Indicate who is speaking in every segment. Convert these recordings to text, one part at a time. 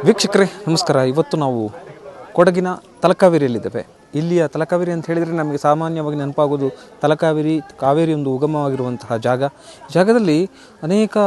Speaker 1: ವೀಕ್ಷಕರೇ, ನಮಸ್ಕಾರ. ಇವತ್ತು ನಾವು ಕೊಡಗಿನ ತಲಕಾವೇರಿಯಲ್ಲಿದ್ದೇವೆ. ಇಲ್ಲಿಯ ತಲಕಾವೇರಿ ಅಂತ ಹೇಳಿದರೆ ನಮಗೆ ಸಾಮಾನ್ಯವಾಗಿ ನೆನಪಾಗೋದು ತಲಕಾವೇರಿ, ಕಾವೇರಿ ಒಂದು ಉಗಮವಾಗಿರುವಂತಹ ಜಾಗ. ಜಾಗದಲ್ಲಿ ಅನೇಕ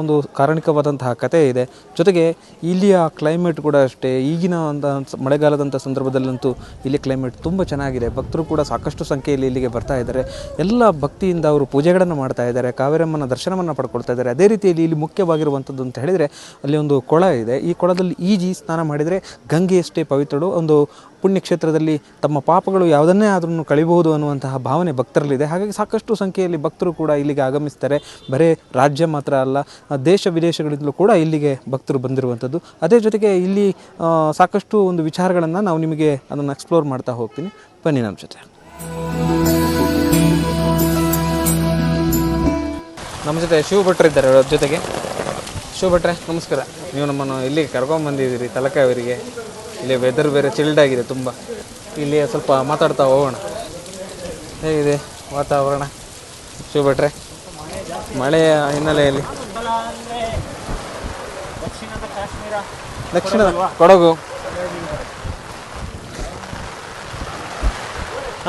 Speaker 1: ಒಂದು ಕಾರಣಿಕವಾದಂತಹ ಕಥೆ ಇದೆ. ಜೊತೆಗೆ ಇಲ್ಲಿಯ ಕ್ಲೈಮೇಟ್ ಕೂಡ ಅಷ್ಟೇ, ಈಗಿನ ಒಂದು ಮಳೆಗಾಲದಂಥ ಸಂದರ್ಭದಲ್ಲಂತೂ ಇಲ್ಲಿ ಕ್ಲೈಮೇಟ್ ತುಂಬ ಚೆನ್ನಾಗಿದೆ. ಭಕ್ತರು ಕೂಡ ಸಾಕಷ್ಟು ಸಂಖ್ಯೆಯಲ್ಲಿ ಇಲ್ಲಿಗೆ ಬರ್ತಾ ಇದ್ದಾರೆ. ಎಲ್ಲ ಭಕ್ತಿಯಿಂದ ಅವರು ಪೂಜೆಗಳನ್ನು ಮಾಡ್ತಾ ಇದ್ದಾರೆ, ಕಾವೇರಮ್ಮನ ದರ್ಶನವನ್ನು ಪಡ್ಕೊಳ್ತಾ ಇದ್ದಾರೆ. ಅದೇ ರೀತಿಯಲ್ಲಿ ಇಲ್ಲಿ ಮುಖ್ಯವಾಗಿರುವಂಥದ್ದು ಅಂತ ಹೇಳಿದರೆ ಅಲ್ಲಿ ಒಂದು ಕೊಳ ಇದೆ. ಈ ಕೊಳದಲ್ಲಿ ಈಜಿ ಸ್ನಾನ ಮಾಡಿದರೆ ಗಂಗೆಯಷ್ಟೇ ಪವಿತ್ರಳು, ಒಂದು ಪುಣ್ಯಕ್ಷೇತ್ರದಲ್ಲಿ ತಮ್ಮ ಪಾಪಗಳು ಯಾವುದನ್ನೇ ಆದ್ರೂ ಕಳಿಬಹುದು ಅನ್ನುವಂತಹ ಭಾವನೆ ಭಕ್ತರಲ್ಲಿದೆ. ಹಾಗಾಗಿ ಸಾಕಷ್ಟು ಸಂಖ್ಯೆಯಲ್ಲಿ ಭಕ್ತರು ಕೂಡ ಇಲ್ಲಿಗೆ ಆಗಮಿಸ್ತಾರೆ. ಬರೀ ರಾಜ್ಯ ಮಾತ್ರ ಅಲ್ಲ ದೇಶ ವಿದೇಶಗಳಿಂದಲೂ ಕೂಡ ಇಲ್ಲಿಗೆ ಭಕ್ತರು ಬಂದಿರುವಂಥದ್ದು. ಅದೇ ಜೊತೆಗೆ ಇಲ್ಲಿ ಸಾಕಷ್ಟು ಒಂದು ವಿಚಾರಗಳನ್ನು ನಾವು ನಿಮಗೆ ಅದನ್ನು ಎಕ್ಸ್ಪ್ಲೋರ್ ಮಾಡ್ತಾ ಹೋಗ್ತೀನಿ. ಬನ್ನಿ ನಮ್ಮ ಜೊತೆ. ನಮ್ಮ ಜೊತೆ ಶಿವ ಭಟ್ರು ಇದ್ದಾರೆ ಅವ್ರ ಜೊತೆಗೆ. ಶಿವ ಭಟ್ರೆ ನಮಸ್ಕಾರ. ನೀವು ನಮ್ಮನ್ನು ಇಲ್ಲಿಗೆ ಕರ್ಕೊಂಬಂದಿದ್ದೀರಿ ತಲಕಾವೇರಿಗೆ ಇಲ್ಲಿ ವೆದರ್ ಬೇರೆ ಚಿಲ್ಡ್ ಆಗಿದೆ ತುಂಬ. ಇಲ್ಲಿ ಸ್ವಲ್ಪ ಮಾತಾಡ್ತಾ ಹೋಗೋಣ. ಹೇಗಿದೆ ವಾತಾವರಣ? ಶಿವ ಭಟ್ರೆ ಮಳೆಯ ಹಿನ್ನೆಲೆಯಲ್ಲಿ. ದಕ್ಷಿಣದ ಕೊಡಗು.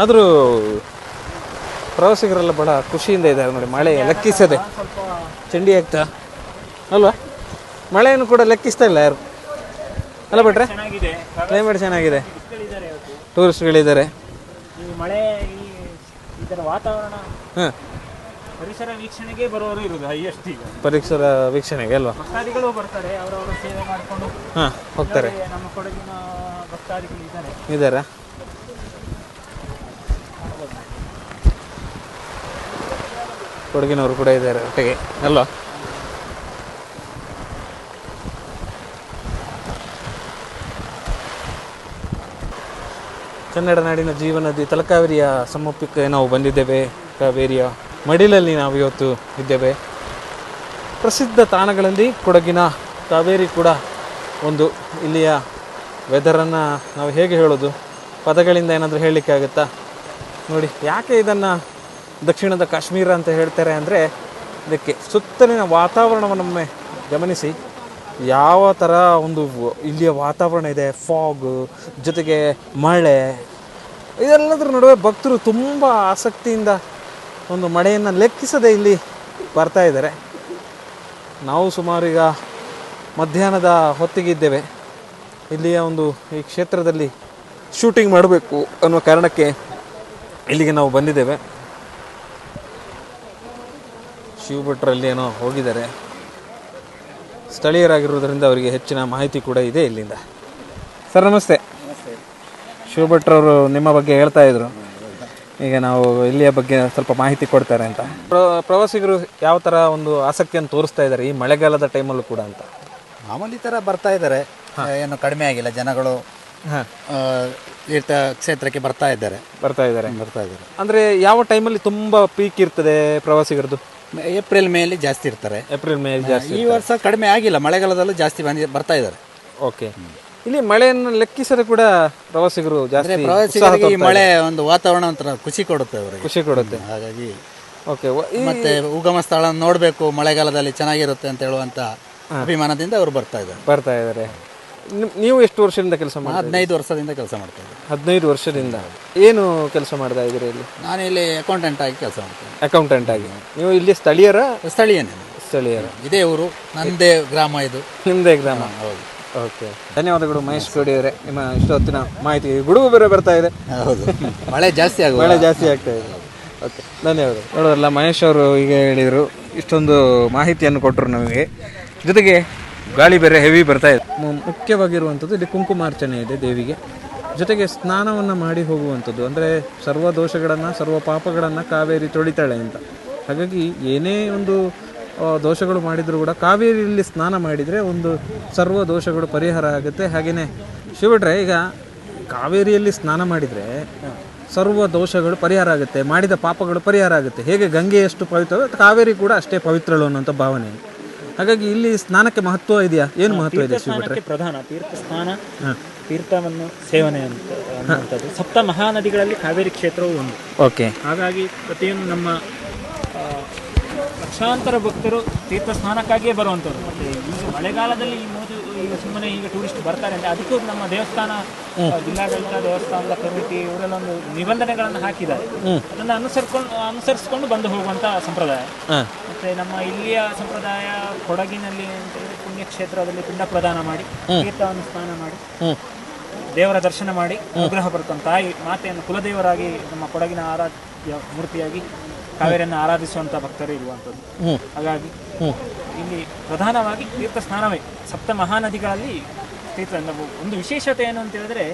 Speaker 1: ಆದರೂ ಪ್ರವಾಸಿಗರೆಲ್ಲ ಬಹಳ ಖುಷಿಯಿಂದ ಇದ್ದಾರೆ ನೋಡಿ ಮಳೆ ಲೆಕ್ಕಿಸದೆ. ಚಂಡಿ ಆಗ್ತಾ? ಅಲ್ವಾ? ಮಳೆಯನ್ನು ಕೂಡ ಲೆಕ್ಕಿಸ್ತಾ ಇಲ್ಲ ಯಾರು? ಅಲ್ಲ ಬಿಟ್ರೆ
Speaker 2: ಚೆನ್ನಾಗಿದೆ.
Speaker 1: ಕ್ಲೈಮೇಟ್ ಚೆನ್ನಾಗಿದೆ. ಟೂರಿಸ್ಟ್ಗಳಿದ್ದಾರೆ
Speaker 2: ಮಳೆ ವಾತಾವರಣ
Speaker 1: ಹಾಂ.
Speaker 2: ಪರಿಸರ ವೀಕ್ಷಣೆಗೆ ಬರೋರು ಇರೋದು ಹೈಯೆಸ್ಟ್ ಈಗ.
Speaker 1: ಪರಿಸರ ವೀಕ್ಷಣೆಗೆ ಅಲ್ವಾ?
Speaker 2: ಭಕ್ತಾದಿಗಳು ಬರ್ತಾರೆ ಅವರವರ ಸೇವೆ ಮಾಡಿಕೊಂಡು.
Speaker 1: ಹಾಂ ಹೋಗ್ತಾರೆ.
Speaker 2: ನಮ್ಮ ಕೊಡಗಿನ ಭಕ್ತಾದಿಗಳು ಇದ್ದಾರೆ.
Speaker 1: ಇದ್ದಾರಾ ಕೊಡಗಿನವರು ಕೂಡ ಇದ್ದಾರೆ ಒಟ್ಟಿಗೆ ಅಲ್ವಾ? ಕನ್ನಡ ನಾಡಿನ ಜೀವನದಿ ತಲಕಾವೇರಿಯ ಸಮೀಪಕ್ಕೆ ನಾವು ಬಂದಿದ್ದೇವೆ ಕಾವೇರಿಯ ಮಡಿಲಲ್ಲಿ ನಾವು ಇವತ್ತು ಇದ್ದೇವೆ. ಪ್ರಸಿದ್ಧ ತಾಣಗಳಲ್ಲಿ ಕೊಡಗಿನ ಕಾವೇರಿ ಕೂಡ ಒಂದು. ಇಲ್ಲಿಯ ವೆದರನ್ನು ನಾವು ಹೇಗೆ ಹೇಳೋದು? ಪದಗಳಿಂದ ಏನಾದರೂ ಹೇಳಲಿಕ್ಕೆ ಆಗುತ್ತಾ? ನೋಡಿ, ಯಾಕೆ ಇದನ್ನು ದಕ್ಷಿಣದ ಕಾಶ್ಮೀರ ಅಂತ ಹೇಳ್ತಾರೆ ಅಂದರೆ, ಇದಕ್ಕೆ ಸುತ್ತಲಿನ ವಾತಾವರಣವನ್ನೊಮ್ಮೆ ಗಮನಿಸಿ. ಯಾವ ಥರ ಒಂದು ಇಲ್ಲಿಯ ವಾತಾವರಣ ಇದೆ, ಫಾಗ್, ಜೊತೆಗೆ ಮಳೆ, ಇದೆಲ್ಲದರ ನಡುವೆ ಭಕ್ತರು ತುಂಬ ಆಸಕ್ತಿಯಿಂದ ಒಂದು ಮಳೆಯನ್ನು ಲೆಕ್ಕಿಸದೆ ಇಲ್ಲಿ ಬರ್ತಾ ಇದ್ದಾರೆ. ನಾವು ಸುಮಾರು ಈಗ ಮಧ್ಯಾಹ್ನದ ಹೊತ್ತಿಗಿದ್ದೇವೆ ಇಲ್ಲಿಯ ಒಂದು ಈ ಕ್ಷೇತ್ರದಲ್ಲಿ ಶೂಟಿಂಗ್ ಮಾಡಬೇಕು ಅನ್ನೋ ಕಾರಣಕ್ಕೆ ಇಲ್ಲಿಗೆ ನಾವು ಬಂದಿದ್ದೇವೆ. ಶಿವ ಭಟ್ರಲ್ಲಿ ಏನೋ ಹೋಗಿದ್ದಾರೆ. ಸ್ಥಳೀಯರಾಗಿರುವುದರಿಂದ ಅವರಿಗೆ ಹೆಚ್ಚಿನ ಮಾಹಿತಿ ಕೂಡ ಇದೆ ಇಲ್ಲಿಂದ. ಸರ್ ನಮಸ್ತೆ. ಶಿವ ಭಟ್ರವರು ನಿಮ್ಮ ಬಗ್ಗೆ ಹೇಳ್ತಾ ಇದ್ರು. ಈಗ ನಾವು ಇಲ್ಲಿಯ ಬಗ್ಗೆ ಸ್ವಲ್ಪ ಮಾಹಿತಿ ಕೊಡ್ತಾರೆ ಅಂತ. ಪ್ರ- ಪ್ರವಾಸಿಗರು ಯಾವ ಥರ ಒಂದು ಆಸಕ್ತಿಯನ್ನು ತೋರಿಸ್ತಾ ಇದ್ದಾರೆ ಈ ಮಳೆಗಾಲದ ಟೈಮಲ್ಲೂ ಕೂಡ ಅಂತ?
Speaker 3: ಮಾಮೂಲಿ ಥರ ಬರ್ತಾ ಇದ್ದಾರೆ. ಏನು ಕಡಿಮೆ ಆಗಿಲ್ಲ. ಜನಗಳು ತೀರ್ಥ ಕ್ಷೇತ್ರಕ್ಕೆ ಬರ್ತಾ ಇದ್ದಾರೆ.
Speaker 1: ಬರ್ತಾ ಇದ್ದಾರೆ.
Speaker 3: ಬರ್ತಾ ಇದ್ದಾರೆ.
Speaker 1: ಅಂದರೆ ಯಾವ ಟೈಮಲ್ಲಿ ತುಂಬ ಪೀಕ್ ಇರ್ತದೆ ಪ್ರವಾಸಿಗರದ್ದು?
Speaker 3: ಮೇ- ಏಪ್ರಿಲ್ ಮೇಲಿ ಜಾಸ್ತಿ ಇರ್ತಾರೆ.
Speaker 1: ಏಪ್ರಿಲ್ ಮೇ ಜಾಸ್ತಿ
Speaker 3: ಈ ವರ್ಷ ಕಡಿಮೆ ಆಗಿಲ್ಲ. ಮಳೆಗಾಲದಲ್ಲೂ ಜಾಸ್ತಿ ಬಂದಿ ಬರ್ತಾ ಇದ್ದಾರೆ.
Speaker 1: ಓಕೆ ಇಲ್ಲಿ ಮಳೆಯನ್ನು ಲೆಕ್ಕಿಸದೆ ಕೂಡ ಪ್ರವಾಸಿಗರು ಜಾಸ್ತಿ
Speaker 3: ಪ್ರವಾಸಿಗರಿಗೆ ಈ ಮಳೆ ಒಂದು ವಾತಾವರಣ ಒಂಥರ ಖುಷಿ ಕೊಡುತ್ತೆ ಅವರಿಗೆ.
Speaker 1: ಖುಷಿ ಕೊಡುತ್ತೆ.
Speaker 3: ಹಾಗಾಗಿ
Speaker 1: ಓಕೆ
Speaker 3: ಮತ್ತೆ ಉಗಮ ಸ್ಥಳ ನೋಡಬೇಕು ಮಳೆಗಾಲದಲ್ಲಿ ಚೆನ್ನಾಗಿರುತ್ತೆ ಅಂತ ಹೇಳುವಂತ ಅಭಿಮಾನದಿಂದ ಅವರು ಬರ್ತಾ ಇದ್ದಾರೆ.
Speaker 1: ಬರ್ತಾ ಇದ್ದಾರೆ. ನೀವು ಎಷ್ಟು ವರ್ಷದಿಂದ ಕೆಲಸ ಮಾಡಿ
Speaker 3: ಹದಿನೈದು ವರ್ಷದಿಂದ ಕೆಲಸ ಮಾಡ್ತಾ ಇದ್ದೀನಿ.
Speaker 1: ಹದಿನೈದು ವರ್ಷದಿಂದ. ಏನು ಕೆಲಸ ಮಾಡ್ತಾ ಇದ್ದೀರಿ ಇಲ್ಲಿ?
Speaker 3: ನಾನು ಇಲ್ಲಿ ಅಕೌಂಟೆಂಟ್ ಆಗಿ ಕೆಲಸ ಮಾಡ್ತೀನಿ
Speaker 1: ಅಕೌಂಟೆಂಟ್ ಆಗಿ. ನೀವು ಇಲ್ಲಿ ಸ್ಥಳೀಯರ?
Speaker 3: ಸ್ಥಳೀಯನೇ.
Speaker 1: ಸ್ಥಳೀಯರ.
Speaker 3: ಇದೇ ಊರು ನಂದೇ ಗ್ರಾಮ ಇದು.
Speaker 1: ನಿಮ್ಮದೇ ಗ್ರಾಮ.
Speaker 3: ಹೌದು.
Speaker 1: ಓಕೆ ಧನ್ಯವಾದಗಳು ಮಹೇಶ್ ಕೋಡಿ ಅವರೇ. ನಿಮ್ಮ ಇಷ್ಟೊತ್ತಿನ ಮಾಹಿತಿ ಗುಡುಗು ಬೇರೆ ಬರ್ತಾ ಇದೆ.
Speaker 3: ಹೌದು. ಮಳೆ ಜಾಸ್ತಿ ಆಗುವ
Speaker 1: ಮಳೆ ಜಾಸ್ತಿ ಆಗ್ತಾ ಇದೆ. ಓಕೆ ಧನ್ಯವಾದ ನೋಡೋದಲ್ಲ ಮಹೇಶ್ ಅವರು ಈಗ ಹೇಳಿದರು. ಇಷ್ಟೊಂದು ಮಾಹಿತಿಯನ್ನು ಕೊಟ್ಟರು ನಮಗೆ. ಜೊತೆಗೆ ಗಾಳಿ ಬೇರೆ ಹೆವಿ ಬರ್ತಾ ಇದೆ. ಮು- ಮುಖ್ಯವಾಗಿರುವಂಥದ್ದು ಇಲ್ಲಿ ಕುಂಕುಮಾರ್ಚನೆ ಇದೆ ದೇವಿಗೆ. ಜೊತೆಗೆ ಸ್ನಾನವನ್ನು ಮಾಡಿ ಹೋಗುವಂಥದ್ದು. ಅಂದರೆ ಸರ್ವ ದೋಷಗಳನ್ನು ಸರ್ವ ಪಾಪಗಳನ್ನು ಕಾವೇರಿ ತೊಳಿತಾಳೆ ಅಂತ. ಹಾಗಾಗಿ ಏನೇ ಒಂದು ದೋಷಗಳು ಮಾಡಿದರೂ ಕೂಡ ಕಾವೇರಿಯಲ್ಲಿ ಸ್ನಾನ ಮಾಡಿದರೆ ಒಂದು ಸರ್ವ ದೋಷಗಳು ಪರಿಹಾರ ಆಗುತ್ತೆ. ಹಾಗೆಯೇ ಶಿವಡ್ರೆ ಈಗ ಕಾವೇರಿಯಲ್ಲಿ ಸ್ನಾನ ಮಾಡಿದರೆ ಸರ್ವ ದೋಷಗಳು ಪರಿಹಾರ ಆಗುತ್ತೆ ಮಾಡಿದ ಪಾಪಗಳು ಪರಿಹಾರ ಆಗುತ್ತೆ. ಹೇಗೆ ಗಂಗೆ ಎಷ್ಟು ಪವಿತ್ರವೋ ಕಾವೇರಿ ಕೂಡ ಅಷ್ಟೇ ಪವಿತ್ರಳು ಅನ್ನೋಂಥ ಭಾವನೆ. ಹಾಗಾಗಿ ಇಲ್ಲಿ ಸ್ನಾನಕ್ಕೆ ಮಹತ್ವ ಇದೆಯಾ? ಏನು ಮಹತ್ವ ಇದೆ
Speaker 2: ಶಿವಡ್ರೆ ಪ್ರಧಾನ ತೀರ್ಥ ಸ್ನಾನ ತೀರ್ಥವನ್ನು ಸೇವನೆ ಅಂತ ಸಪ್ತ ಮಹಾನದಿಗಳಲ್ಲಿ ಕಾವೇರಿ ಕ್ಷೇತ್ರವು ಒಂದು.
Speaker 1: ಓಕೆ.
Speaker 2: ಹಾಗಾಗಿ ಪ್ರತಿಯೊಂದು ನಮ್ಮ ಲಕ್ಷಾಂತರ ಭಕ್ತರು ತೀರ್ಥ ಸ್ನಾನಕ್ಕಾಗಿಯೇ ಬರುವಂಥವ್ರು. ಮತ್ತೆ ಈಗ ಮಳೆಗಾಲದಲ್ಲಿ ಈ ಮೋದಿ ಈಗ ಸುಮ್ಮನೆ ಈಗ ಟೂರಿಸ್ಟ್ ಬರ್ತಾರೆ ಅಂದರೆ ಅದಕ್ಕೂ ನಮ್ಮ ದೇವಸ್ಥಾನ ಜಿಲ್ಲಾಡಳಿತ ದೇವಸ್ಥಾನದ ಕಮಿಟಿ ಇವರೆಲ್ಲ ಒಂದು ನಿಬಂಧನೆಗಳನ್ನು ಹಾಕಿದ್ದಾರೆ. ಅದನ್ನು ಅನುಸರಿಸ್ಕೊಂಡು ಅನುಸರಿಸಿಕೊಂಡು ಬಂದು ಹೋಗುವಂಥ ಸಂಪ್ರದಾಯ. ಮತ್ತೆ ನಮ್ಮ ಇಲ್ಲಿಯ ಸಂಪ್ರದಾಯ ಕೊಡಗಿನಲ್ಲಿ ಅಂತ ಪುಣ್ಯಕ್ಷೇತ್ರದಲ್ಲಿ ಪಿಂಡ ಪ್ರದಾನ ಮಾಡಿ ತೀರ್ಥವನ್ನು ಸ್ನಾನ ಮಾಡಿ ದೇವರ ದರ್ಶನ ಮಾಡಿ ಅನುಗ್ರಹ ಪಡ್ಕೊಂಡು ತಾಯಿ ಮಾತೆಯನ್ನು ಕುಲದೇವರಾಗಿ ನಮ್ಮ ಕೊಡಗಿನ ಆರಾಧ್ಯ ಮೂರ್ತಿಯಾಗಿ ಕಾವೇರಿಯನ್ನು ಆರಾಧಿಸುವಂಥ ಭಕ್ತರು ಇರುವಂಥದ್ದು. ಹಾಗಾಗಿ ಇಲ್ಲಿ ಪ್ರಧಾನವಾಗಿ ತೀರ್ಥ ಸ್ನಾನವೇ ಸಪ್ತ ಮಹಾನದಿಗಳಲ್ಲಿ ತೀರ್ಥ ಒಂದು ವಿಶೇಷತೆ ಏನು ಅಂತ ಹೇಳಿದ್ರೆ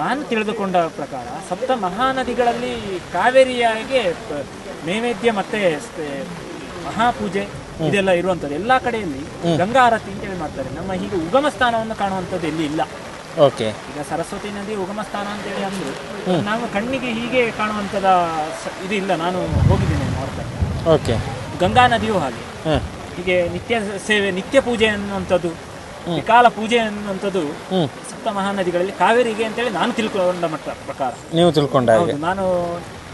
Speaker 2: ನಾನು ತಿಳಿದುಕೊಂಡ ಪ್ರಕಾರ ಸಪ್ತ ಮಹಾನದಿಗಳಲ್ಲಿ ಕಾವೇರಿಯಾಗೆ ನೈವೇದ್ಯ ಮತ್ತೆ ಮಹಾಪೂಜೆ ಇದೆಲ್ಲ ಇರುವಂಥದ್ದು. ಎಲ್ಲಾ ಕಡೆಯಲ್ಲಿ ಗಂಗಾ ಆರತಿ ಅಂತೇಳಿ ಮಾಡ್ತಾರೆ. ನಮ್ಮ ಹೀಗೆ ಉಗಮ ಸ್ಥಾನವನ್ನು ಕಾಣುವಂಥದ್ದು ಎಲ್ಲಿ ಇಲ್ಲ.
Speaker 1: ಓಕೆ.
Speaker 2: ಈಗ ಸರಸ್ವತಿ ನದಿ ಉಗಮ ಸ್ಥಾನ ಅಂತೇಳಿ ಅಂದ್ರೆ ನಾವು ಕಣ್ಣಿಗೆ ಹೀಗೆ ಕಾಣುವಂಥದ ಇದು ಇಲ್ಲ ನಾನು ಹೋಗಿದ್ದೀನಿ ನೋಡ್ತಾ.
Speaker 1: ಓಕೆ.
Speaker 2: ಗಂಗಾ ನದಿಯೂ ಹಾಗೆ. ಹೀಗೆ ನಿತ್ಯ ಸೇವೆ ನಿತ್ಯ ಪೂಜೆ ಅನ್ನುವಂಥದ್ದು ಕಾಲ ಪೂಜೆ ಅನ್ನುವಂಥದ್ದು ಸಪ್ತ ಮಹಾನದಿಗಳಲ್ಲಿ ಕಾವೇರಿಗೆ ಅಂತೇಳಿ ನಾನು ತಿಳ್ಕೊಂಡ ಮಟ್ಟ ಪ್ರಕಾರ.
Speaker 1: ನೀವು ತಿಳ್ಕೊಂಡ
Speaker 2: ನಾನು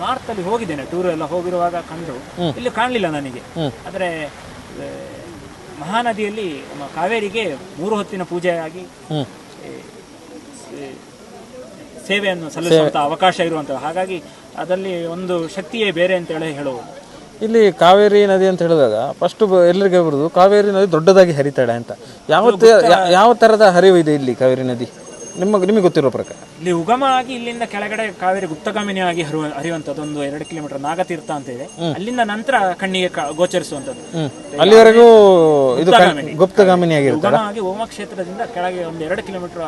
Speaker 2: ನಾರ್ತ್ ಅಲ್ಲಿ ಹೋಗಿದ್ದೇನೆ ಟೂರ್ ಎಲ್ಲ ಹೋಗಿರುವಾಗ ಕಂಡು. ಇಲ್ಲಿ ಕಾಣಲಿಲ್ಲ ನನಗೆ. ಆದರೆ ಮಹಾನದಿಯಲ್ಲಿ ಕಾವೇರಿಗೆ ಮೂರು ಹೊತ್ತಿನ ಪೂಜೆಯಾಗಿ ಸೇವೆಯನ್ನು ಸಲ್ಲಿಸುವಂತ ಅವಕಾಶ ಇರುವಂತಹ ಹಾಗಾಗಿ ಅದರಲ್ಲಿ ಒಂದು ಶಕ್ತಿಯೇ ಬೇರೆ ಅಂತ ಹೇಳಿ ಹೇಳುವುದು.
Speaker 1: ಇಲ್ಲಿ ಕಾವೇರಿ ನದಿ ಅಂತ ಹೇಳಿದಾಗ ಫಸ್ಟ್ ಎಲ್ಲರಿಗೆ ಬರುದು? ಕಾವೇರಿ ನದಿ ದೊಡ್ಡದಾಗಿ ಹರಿತಾಳೆ ಅಂತ. ಯಾವ ಯಾವ ತರದ ಹರಿವು ಇದೆ ಇಲ್ಲಿ ಕಾವೇರಿ ನದಿ? ನಿಮ್ಮ ನಿಮಗೆ ಗೊತ್ತಿರೋ ಪ್ರಕಾರ.
Speaker 2: ಇಲ್ಲಿ ಉಗಮ ಆಗಿ ಇಲ್ಲಿಂದ ಕೆಳಗಡೆ ಕಾವೇರಿ ಗುಪ್ತಗಾಮಿನಿ ಆಗಿ ಹರಿವ ಹರಿಯುವಂಥದ್ದು ಒಂದು ಎರಡು ಕಿಲೋಮೀಟರ್ ನಾಗತೀರ್ಥ ಅಂತ ಇದೆ. ಅಲ್ಲಿಂದ ನಂತರ ಕಣ್ಣಿಗೆ ಗೋಚರಿಸುವಂತದ್ದು ಗೋಚರಿಸುವಂಥದ್ದು.
Speaker 1: ಅಲ್ಲಿವರೆಗೂ ಇದು
Speaker 2: ಗುಪ್ತಗಾಮಿನಿ.
Speaker 1: ಗುಪ್ತಗಾಮಿನಿ ಆಗಿರುತ್ತೆ
Speaker 2: ಉಗಮ ಆಗಿ ಓಮ ಕ್ಷೇತ್ರದಿಂದ ಕೆಳಗೆ ಒಂದು ಎರಡು ಕಿಲೋಮೀಟರ್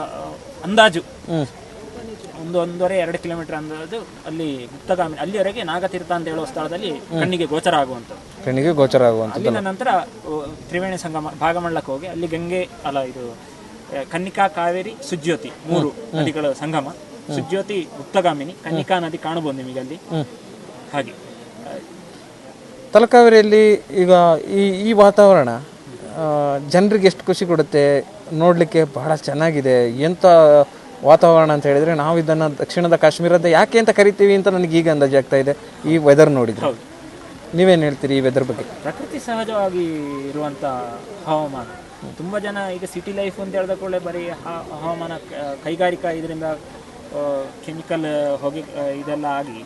Speaker 2: ಅಂದಾಜು.
Speaker 1: ಹ್ಮ್.
Speaker 2: ಒಂದು ಒಂದೂವರೆ ಎರಡು ಕಿಲೋಮೀಟರ್ ಅಂದಾಜು ಅಲ್ಲಿ ಗುಪ್ತಗಾಮಿ ಅಲ್ಲಿವರೆಗೆ ನಾಗತೀರ್ಥ ಅಂತ ಹೇಳುವ ಸ್ಥಳದಲ್ಲಿ ಕಣ್ಣಿಗೆ ಗೋಚರ ಆಗುವಂಥದ್ದು.
Speaker 1: ಕಣ್ಣಿಗೆ ಗೋಚರ ಆಗುವಂಥದ್ದು
Speaker 2: ಅಲ್ಲಿನ ನಂತರ ತ್ರಿವೇಣಿ ಸಂಗಮ ಭಾಗಮಂಡಲಕ್ಕೆ ಹೋಗಿ ಅಲ್ಲಿ ಗಂಗೆ ಅಲ್ಲ ಇದು ಕನ್ನಿಕಾ ಕಾವೇರಿ ಸುಜ್ಯೋತಿ ಮೂರು ನದಿಗಳ ಸಂಗಮ. ಸುಜ್ಯೋತಿ ಗುಪ್ತಗಾಮಿನಿ ಕನ್ನಿಕಾ ನದಿ ಕಾಣಬಹುದು ನಿಮಗೆ ಅಲ್ಲಿ. ಹಾಗೆ.
Speaker 1: ತಲಕಾವೇರಿಯಲ್ಲಿ ಈಗ ಈ ಈ ವಾತಾವರಣ ಜನರಿಗೆ ಎಷ್ಟು ಖುಷಿ ಕೊಡುತ್ತೆ ನೋಡಲಿಕ್ಕೆ ಬಹಳ ಚೆನ್ನಾಗಿದೆ. ಎಂಥ ವಾತಾವರಣ ಅಂತ ಹೇಳಿದರೆ ನಾವು ಇದನ್ನು ದಕ್ಷಿಣದ ಕಾಶ್ಮೀರದ ಯಾಕೆ ಅಂತ ಕರಿತೀವಿ ಅಂತ ನನಗೆ ಈಗ ಅಂದಾಜು ಆಗ್ತಾ ಇದೆ. ಈ ವೆದರ್ ನೋಡಿದ್ರೆ. ನೀವೇನು ಹೇಳ್ತೀರಿ ಈ ವೆದರ್ ಬಗ್ಗೆ?
Speaker 2: ಪ್ರಕೃತಿ ಸಹಜವಾಗಿ ಇರುವಂಥ ಹವಾಮಾನ. ತುಂಬಾ ಜನ ಈಗ ಸಿಟಿ ಲೈಫ್ ಅಂತ ಹೇಳಿದ ಕೂಡಲೇ ಬರೀ ಹವಾಮಾನ ಕೈಗಾರಿಕಾ ಇದರಿಂದ ಕೆಮಿಕಲ್ ಹೊಗೆ ಇದೆಲ್ಲ ಆಗಿ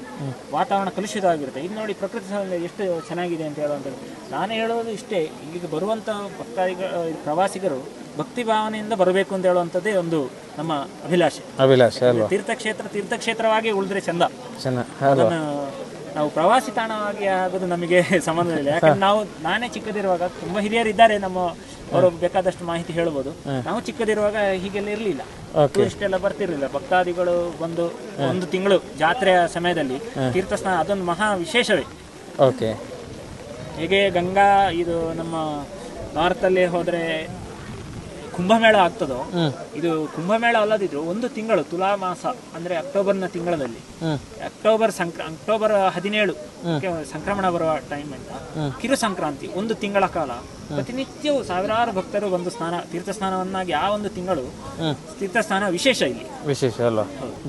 Speaker 2: ವಾತಾವರಣ ಕಲುಷಿತ ಆಗಿರುತ್ತೆ. ಇದು ನೋಡಿ ಪ್ರಕೃತಿ ಎಷ್ಟು ಚೆನ್ನಾಗಿದೆ ಅಂತ ಹೇಳುವಂಥದ್ದು ನಾನು ಹೇಳೋದು ಇಷ್ಟೇ ಈಗ ಬರುವಂಥ ಭಕ್ತಾದಿಗ ಪ್ರವಾಸಿಗರು ಭಕ್ತಿ ಭಾವನೆಯಿಂದ ಬರಬೇಕು ಅಂತ ಹೇಳುವಂಥದ್ದೇ ಒಂದು ನಮ್ಮ ಅಭಿಲಾಷೆ.
Speaker 1: ಅಭಿಲಾಷೆ
Speaker 2: ತೀರ್ಥಕ್ಷೇತ್ರ ತೀರ್ಥಕ್ಷೇತ್ರವಾಗಿ ಉಳಿದ್ರೆ ಚಂದ.
Speaker 1: ಚೆನ್ನ
Speaker 2: ನಾವು ಪ್ರವಾಸಿ ತಾಣವಾಗಿ ಆಗೋದು ನಮಗೆ ಸಂಬಂಧ ಇಲ್ಲ. ಯಾಕಂದ್ರೆ ನಾವು ನಾನೇ ಚಿಕ್ಕದಿರುವಾಗ ತುಂಬಾ ಹಿರಿಯರು ಇದ್ದಾರೆ ನಮ್ಮ ಅವರು ಬೇಕಾದಷ್ಟು ಮಾಹಿತಿ ಹೇಳ್ಬೋದು. ನಾವು ಚಿಕ್ಕದಿರುವಾಗ ಹೀಗೆಲ್ಲ ಇರಲಿಲ್ಲ. ಟೂರಿಸ್ಟ್ ಎಲ್ಲ ಬರ್ತಿರ್ಲಿಲ್ಲ. ಭಕ್ತಾದಿಗಳು ಬಂದು ಒಂದು ತಿಂಗಳು ಜಾತ್ರೆಯ ಸಮಯದಲ್ಲಿ ತೀರ್ಥ ಸ್ನಾನ ಅದೊಂದು ಮಹಾ ವಿಶೇಷವೇ.
Speaker 1: ಓಕೆ
Speaker 2: ಹೇಗೆ ಗಂಗಾ ಇದು ನಮ್ಮ ನಾರ್ತಲ್ಲಿ ಹೋದ್ರೆ ಕುಂಭಮೇಳ ಆಗ್ತದೋ? ಇದು ಕುಂಭಮೇಳ ಅಲ್ಲದಿದ್ರು ಒಂದು ತಿಂಗಳು ತುಲಾ ಮಾಸ ಅಂದ್ರೆ ಅಕ್ಟೋಬರ್ನ ತಿಂಗಳಲ್ಲಿ. ಅಕ್ಟೋಬರ್ ಸಂಕ್ರ ಅಕ್ಟೋಬರ್ ಹದಿನೇಳು ಸಂಕ್ರಮಣ ಬರುವ ಟೈಮ್ ಅಂತ ಕಿರು ಸಂಕ್ರಾಂತಿ ಒಂದು ತಿಂಗಳ ಕಾಲ. ಪ್ರತಿನಿತ್ಯವೂ ಸಾವಿರಾರು ಭಕ್ತರು ಬಂದು ಸ್ನಾನ ತೀರ್ಥ ಸ್ನಾನವನ್ನಾಗಿ ಆ ಒಂದು ತಿಂಗಳು ತೀರ್ಥ ಸ್ನಾನ ವಿಶೇಷ ಇಲ್ಲಿ.
Speaker 1: ವಿಶೇಷ ಅಲ್ಲ.